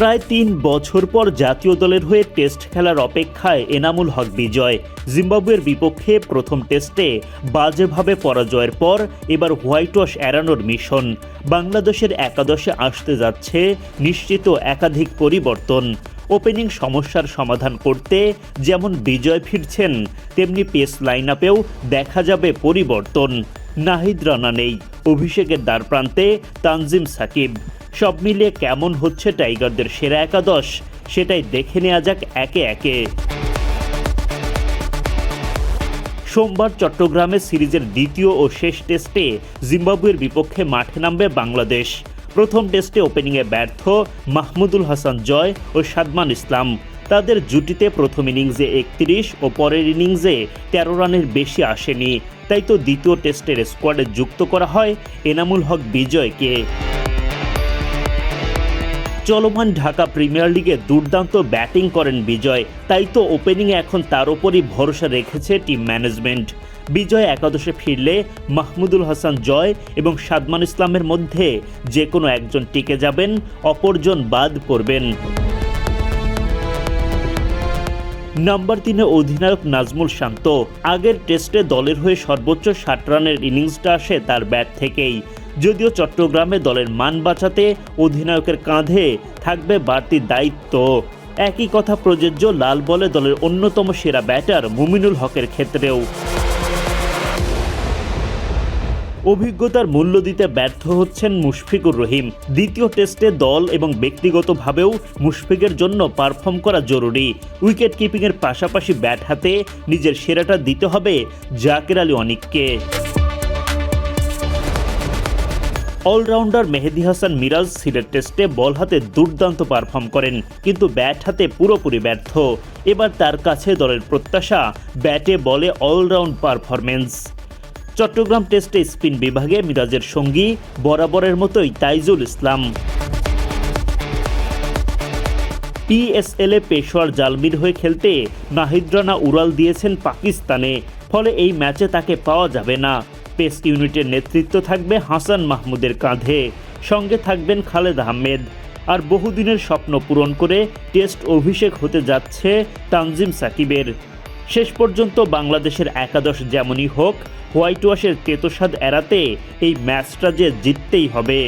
প্রায় তিন বছর পর জাতীয় দলের হয়ে টেস্ট খেলার অপেক্ষায় এনামুল হক বিজয়। জিম্বাবুয়ের বিপক্ষে প্রথম টেস্টে বাজেভাবে পরাজয়ের পর এবার হোয়াইট ওয়াশ এড়ানোর মিশন। বাংলাদেশের একাদশে আসতে যাচ্ছে নিশ্চিত একাধিক পরিবর্তন। ওপেনিং সমস্যার সমাধান করতে যেমন বিজয় ফিরছেন, তেমনি পেস লাইন আপেও দেখা যাবে পরিবর্তন। নাহিদ রানা নেই। অভিষেকের দ্বারপ্রান্তে তানজিম সাকিব। সব মিলিয়ে কেমন হচ্ছে টাইগারদের সেরা একাদশ? সেটাই দেখে নেওয়া যাক একে একে। সোমবার চট্টগ্রামে সিরিজের দ্বিতীয় ও শেষ টেস্টে জিম্বাবুয়ের বিপক্ষে মাঠে নামবে বাংলাদেশ। প্রথম টেস্টে ওপেনিংয়ে ব্যর্থ মাহমুদুল হাসান জয় ও সাদমান ইসলাম। তাদের জুটিতে প্রথম ইনিংসে একত্রিশ ও পরের ইনিংসে তেরো রানের বেশি আসেনি। তাই তো দ্বিতীয় টেস্টের স্কোয়াডে যুক্ত করা হয় এনামুল হক বিজয়কে। চলমান ঢাকা প্রিমিয়ার লিগে দুর্দান্ত ব্যাটিং করেন বিজয়। তাই তো ওপেনিংয়ে এখন তার ওপরই ভরসা রেখেছে টিম ম্যানেজমেন্ট বিজয় একাদশে ফিরলে মাহমুদুল হাসান জয় এবং সাদমান ইসলামের মধ্যে যে কোনো একজন টিকে যাবেন, অপরজন বাদ পড়বেন। নাম্বার তিনে অধিনায়ক নাজমুল শান্ত। আগের টেস্টে দলের হয়ে সর্বোচ্চ ষাট রানের ইনিংসটা আসে তার ব্যাট থেকেই। যদিও চট্টগ্রামে দলের মান বাঁচাতে অধিনায়কের কাঁধে থাকবে বাড়তি দায়িত্ব। একই কথা প্রযোজ্য লাল বলে দলের অন্যতম সেরা ব্যাটার মুমিনুল হকের ক্ষেত্রেও। অভিজ্ঞতার মূল্য দিতে ব্যর্থ হচ্ছেন মুশফিকুর রহিম। দ্বিতীয় টেস্টে দল এবং ব্যক্তিগতভাবেও মুশফিকের জন্য পারফর্ম করা জরুরি। উইকেট কিপিংয়ের পাশাপাশি ব্যাট হাতে নিজের সেরাটা দিতে হবে জাকের আলী অনিককে। অলরাউন্ডার মেহেদি হাসান মিরাজ সিলেট টেস্টে বল হাতে দুর্দান্ত পারফর্ম করেন, কিন্তু ব্যাট হাতে পুরোপুরি ব্যর্থ। এবার তার কাছে দলের প্রত্যাশা, ব্যাটে বলে অলরাউন্ড পারফরমেন্স চট্টগ্রাম টেস্টে স্পিন বিভাগে মিরাজের সঙ্গী বরাবরের মতোই তাইজুল ইসলাম। পিএসএল পেশোয়ার জালমির হয়ে খেলতে নাহিদ রানা উড়াল দিয়েছেন পাকিস্তানে, ফলে এই ম্যাচে তাকে পাওয়া যাবে না। পেস ইউনিটের নেতৃত্ব থাকবে হাসান মাহমুদের কাঁধে। সঙ্গে থাকবেন খালেদ আহমেদ। আর বহুদিনের স্বপ্ন পূরণ করে টেস্ট অভিষেক হতে যাচ্ছে তানজিম সাকিবের। শেষ পর্যন্ত বাংলাদেশের একাদশ যেমনই হোক, হোয়াইট ওয়াশের তেতোস্বাদ এড়াতে এই ম্যাচটা যে জিততেই হবে।